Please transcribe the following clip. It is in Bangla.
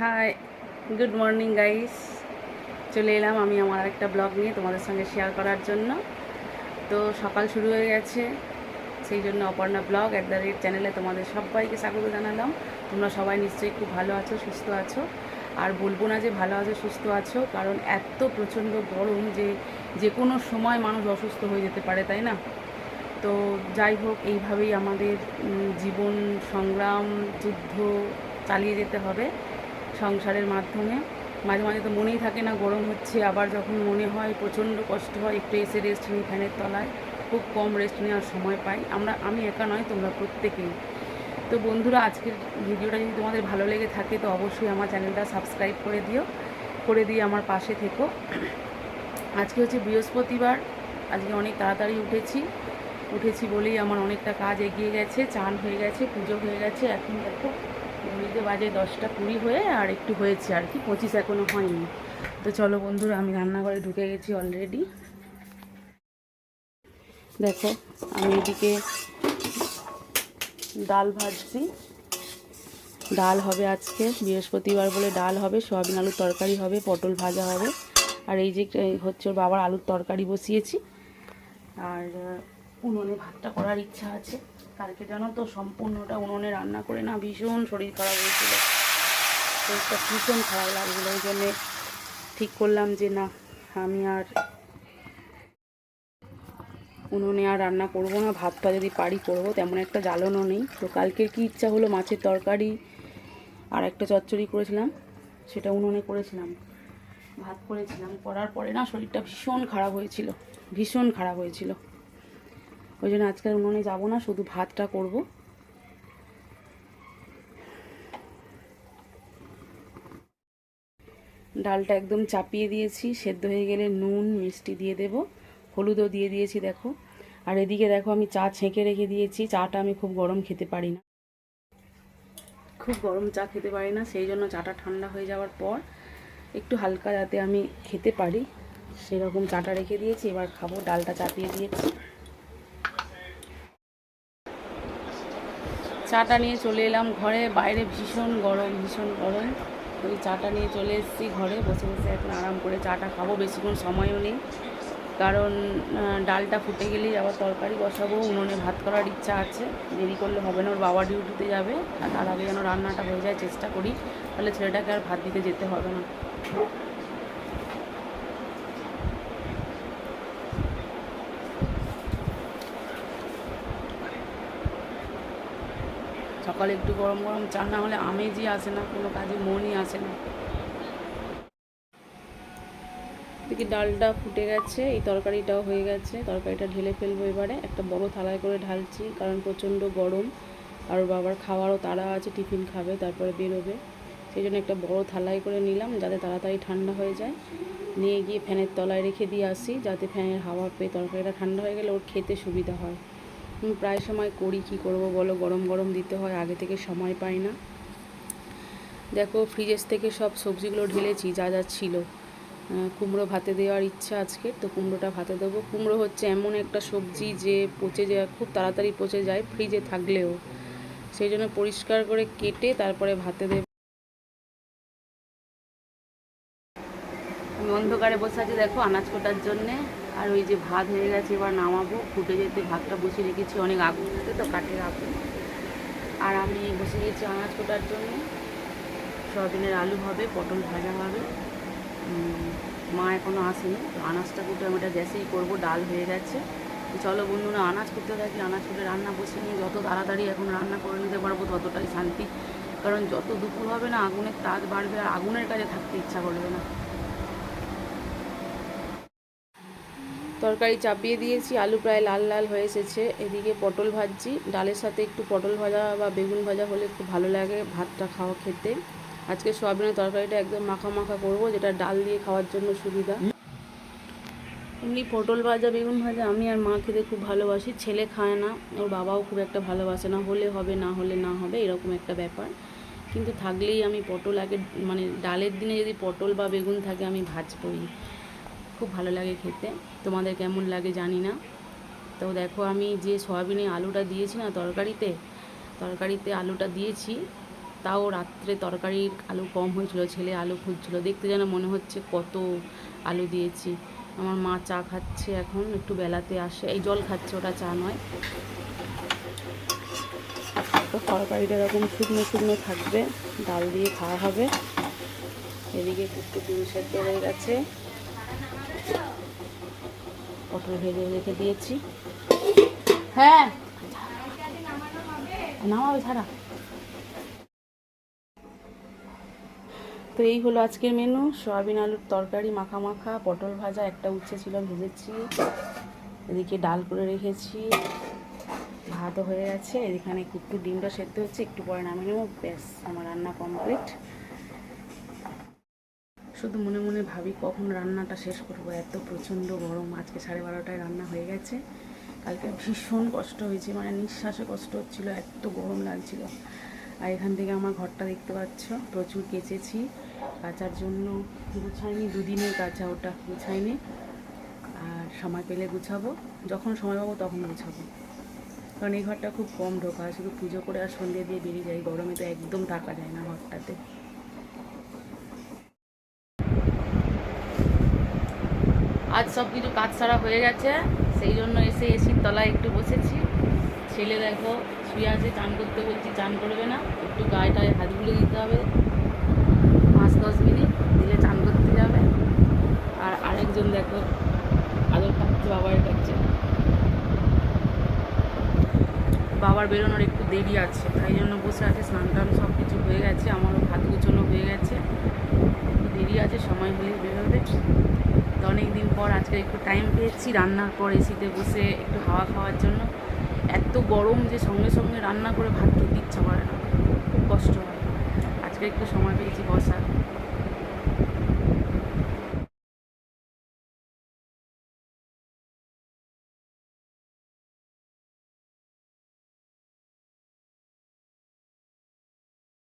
হাই গুড মর্নিং গাইস চলে এলাম আমি আমার একটা ব্লগ নিয়ে তোমাদের সঙ্গে শেয়ার করার জন্য। তো সকাল শুরু হয়ে গেছে, সেই জন্য Aparna blog at the rate চ্যানেলে তোমাদের সবাইকে স্বাগত জানালাম। তোমরা সবাই নিশ্চয়ই খুব ভালো আছো, সুস্থ আছো। আর বলব না যে ভালো আছো, সুস্থ আছো, কারণ এত প্রচণ্ড গরম যে যে কোনো সময় মানুষ অসুস্থ হয়ে যেতে পারে, তাই না? তো যাই হোক, এইভাবেই আমাদের জীবন সংগ্রাম, যুদ্ধ চালিয়ে যেতে হবে। সংসারের মাধ্যমে। মাঝে মাঝে তো মনেই থাকে না, গরম হচ্ছে, আবার যখন মনে হয়, প্রচণ্ড কষ্ট হয়, একটু এসে রেস্ট নিই ফ্যানের তলায়। খুব কম রেস্ট নেওয়ার সময় পাই। আমরা, আমি একা নয়, তোমরা প্রত্যেকেই। তো বন্ধুরা, আজকের ভিডিওটা যদি তোমাদের ভালো লেগে থাকে, তো অবশ্যই আমার চ্যানেলটা সাবস্ক্রাইব করে দিও, করে দিয়ে আমার পাশে থেকো। আজকে হচ্ছে বৃহস্পতিবার, আজকে অনেক তাড়াতাড়ি উঠেছি। উঠেছি বলেই আমার অনেকটা কাজ এগিয়ে গেছে, চান হয়ে গেছে, পুজো হয়ে গেছে, এখন দেখো ঘড়িতে বাজে দশটা কুড়ি হয়ে আর একটু হয়েছে আর কি, পঁচিশ এখনও হয়নি। তো চলো বন্ধুরা, আমি রান্নাঘরে ঢুকে গেছি অলরেডি দেখো, আমি এদিকে ডাল ভাজছি। ডাল হবে আজকে, বৃহস্পতিবার বলে ডাল হবে, সয়াবিন আলুর তরকারি হবে, পটল ভাজা হবে। আর এই যে হচ্ছে ওর বাবার আলুর তরকারি বসিয়েছি। আর উনুনে ভাতটা করার ইচ্ছা আছে। কালকে জানো তো সম্পূর্ণটা উনুনে রান্না করে না ভীষণ শরীর খারাপ হয়েছিল। শরীরটা ভীষণ খারাপ লাগছিল, ওই জন্যে ঠিক করলাম যে না, আমি আর উনুনে আর রান্না করব না, ভাতটা যদি পারি করব, তেমন একটা জ্বালানো নেই। তো কালকের কি ইচ্ছা হলো, মাছের তরকারি আর একটা চচ্চড়ি করেছিলাম, সেটা উনুনে করেছিলাম, ভাত করেছিলাম, করার পরে না শরীরটা ভীষণ খারাপ হয়েছিল, ভীষণ খারাপ হয়েছিল। ওই জন্য আজকে উনুনে যাব না, শুধু ভাতটা করব। ডালটা একদম চাপিয়ে দিয়েছি, সেদ্ধ হয়ে গেলে নুন, মিষ্টি দিয়ে দেব, হলুদও দিয়ে দিয়েছি, দেখো। আর এদিকে দেখো, আমি চা ছেঁকে রেখে দিয়েছি, চাটা আমি খুব গরম খেতে পারি না। খুব গরম চা খেতে পারি না, সেই জন্য চাটা ঠান্ডা হয়ে যাওয়ার পর একটু হালকা যাতে আমি খেতে পারি, সেরকম চাটা রেখে দিয়েছি, এবার খাব, ডালটা চাপিয়ে দিয়েছি। চাটা নিয়ে চলে এলাম ঘরে। বাইরে ভীষণ গরম ভীষণ গরম। ওই চাটা নিয়ে চলে এসেছি ঘরে। বসে বসে এখন আরাম করে চাটা খাব। বেশিক্ষণ সময়ও নেই। কারণ ডালটা ফুটে গেলেই আবার তরকারি বসাবো। উনুনে ভাত করার ইচ্ছা আছে। দেরি করলে হবে না, ওর বাবা ডিউটিতে যাবে। আর তার আগে যেন রান্নাটা হয়ে যায়, চেষ্টা করি। তাহলে ছেলেটাকে আর ভাত দিতে যেতে হবে না। সকালে একটু গরম গরম চা, না হলে আমেজই আসে না, কোনো কাজে মনই আসে না। দেখি ডালটা ফুটে গেছে, এই তরকারিটাও হয়ে গেছে। তরকারিটা ঢেলে ফেলব এবারে। একটা বড় থালায় করে ঢালছি, কারণ প্রচণ্ড গরম। আর বাবার খাওয়ারও তাড়া আছে, টিফিন খাবে, তারপরে বেরোবে। সেই জন্য একটা বড় থালায় করে নিলাম, যাতে তাড়াতাড়ি ঠান্ডা হয়ে যায়। নিয়ে গিয়ে ফ্যানের তলায় রেখে দিয়ে আসি, যাতে ফ্যানের হাওয়া পেয়ে তরকারিটা ঠান্ডা হয়ে গেলে ওর খেতে সুবিধা হয়। প্রায় সময় করি, কি করব বলো? গরম গরম দিতে হয়, আগে থেকে সময় পাই না। দেখো ফ্রিজের থেকে সব সবজিগুলো ঢেলেছি, যা যা ছিল। কুমড়ো ভাতে দেওয়ার ইচ্ছা আজকে, তো কুমড়োটা ভাতে দেবো। কুমড়ো হচ্ছে এমন একটা সবজি যে পচে যায়, খুব তাড়াতাড়ি পচে যায় ফ্রিজে থাকলেও। সেই জন্য পরিষ্কার করে কেটে তারপরে ভাতে দেব। অন্ধকারে বসে আছে, দেখো আনাজ কোটার জন্যে। আর ওই যে ভাত হয়ে গেছে, এবার নামাবো। ফুটে যেতে ভাতটা বসিয়ে রেখেছি অনেক আগুন তো কাঠের আগুন। আর আমি বসে গেছি আনাজ কোটার জন্য। সয়াবিনের আলু হবে, পটল ভাজা হবে। মা এখনও আসেনি, তো আনাজটা কুটে আমি এটা গ্যাসেই করব, ডাল হয়ে গেছে। চলো বন্ধুরা, আনাজ করতে থাকি, আনাজ করে রান্না বসিয়ে নিয়ে যত তাড়াতাড়ি এখন রান্না করে নিতে পারব, ততটাই শান্তি। কারণ যত দুপুর হবে না, আগুনের তাজ বাড়বে, আর আগুনের কাজে থাকতে ইচ্ছা করবে না। তরকারি চাপিয়ে দিয়েছি, আলু প্রায় লাল লাল হয়ে এসেছে। এদিকে পটল ভাজছি, ডালের সাথে একটু পটল ভাজা বা বেগুন ভাজা হলে খুব ভালো লাগে ভাতটা খাওয়া খেতে। আজকে সোয়াবিনের তরকারিটা একদম মাখা মাখা করব, যেটা ডাল দিয়ে খাওয়ার জন্য সুবিধা। এমনি পটল ভাজা, বেগুন ভাজা আমি আর মা খেতে খুব ভালোবাসি। ছেলে খায় না, ওর বাবাও খুব একটা ভালোবাসে না, হলে হবে, না হলে না হবে, এরকম একটা ব্যাপার। কিন্তু থাকলেই আমি পটল আগে মানে ডালের দিনে যদি পটল বা বেগুন থাকে, আমি ভাজবই। খুব ভালো লাগে খেতে। তোমাদের কেমন লাগে জানি না। তো দেখো আমি যে সয়াবিনে আলুটা দিয়েছি না তরকারিতে তরকারিতে আলুটা দিয়েছি, তাও রাত্রে তরকারির আলু কম হয়েছিল, ছেলে আলু খুঁজছিল। দেখতে যেন মনে হচ্ছে কত আলু দিয়েছি। আমার মা চা খাচ্ছে এখন, একটু বেলাতে আসে। এই জল খাচ্ছে, ওটা চা নয়। তো তরকারিটা এরকম শুকনো শুকনো থাকবে, ডাল দিয়ে খাওয়া হবে। এদিকে একটু ডিম হয়ে গেছে। পটল ভেজে রেখে দিয়েছি। হ্যাঁ। নামাবে ছাড়া। তো এই হলো আজকের মেনু সয়াবিন আলুর তরকারি মাখা মাখা পটল ভাজা একটা উচ্ছে ছিল ভেজেছি। এদিকে ডাল করে রেখেছি। ভাতও হয়ে গেছে। এখানে একটু ডিমটা সেদ্ধ হচ্ছে একটু পরে নামিয়ে নেব। ব্যাস আমার রান্না কমপ্লিট শুধু মনে মনে ভাবি কখন রান্নাটা শেষ করব। এত প্রচণ্ড গরম, আজকে সাড়ে বারোটায় রান্না হয়ে গেছে। কালকে ভীষণ কষ্ট হয়েছে মানে নিঃশ্বাসে কষ্ট হচ্ছিল, এত গরম লাগছিল। আর এখান থেকে আমার ঘরটা দেখতে পাচ্ছ, প্রচুর কেচেছি। কাচার জন্য গুছাইনি, দুদিনের কাচা ওটা গুছাইনি। আর সময় পেলে গুছাবো, যখন সময় পাবো তখন গুছাবো। কারণ এই ঘরটা খুব কম ঢোকা শুধু পুজো করে আর সন্ধ্যে দিয়ে বেরিয়ে যায় গরমে তো একদম থাকা যায় না ঘরটাতে। আজ সব কিছু কাজ সারা হয়ে গেছে। সেই জন্য এসে এসির তলায় একটু বসেছি। ছেলে দেখো, শুয়ে আছে, চান করতে বলছি, চান করবে না। একটু গায়ে টায়ে হাত গুলে দিতে হবে। পাঁচ দশ মিনিট দিলে চান করতে যাবে। আর আরেকজন দেখো, আদর খাচ্ছে বাবার কাছে বাবার বেরোনোর একটু দেরি আছে, তাই জন্য বসে আছে, স্নান টান সব কিছু হয়ে গেছে, আমারও ভাত গুছানো হয়ে গেছে। দেরি আছে, সময় হলেই বেরোবে। তো অনেক দিন পর আজকে একটু টাইম পেয়েছি, রান্নার পর এসিতে বসে একটু হাওয়া খাওয়ার জন্য। এত গরম যে সঙ্গে সঙ্গে রান্না করে ভাত খেতে ইচ্ছা করে না, খুব কষ্ট হয়। আজকে একটু সময় পেয়েছি বসার।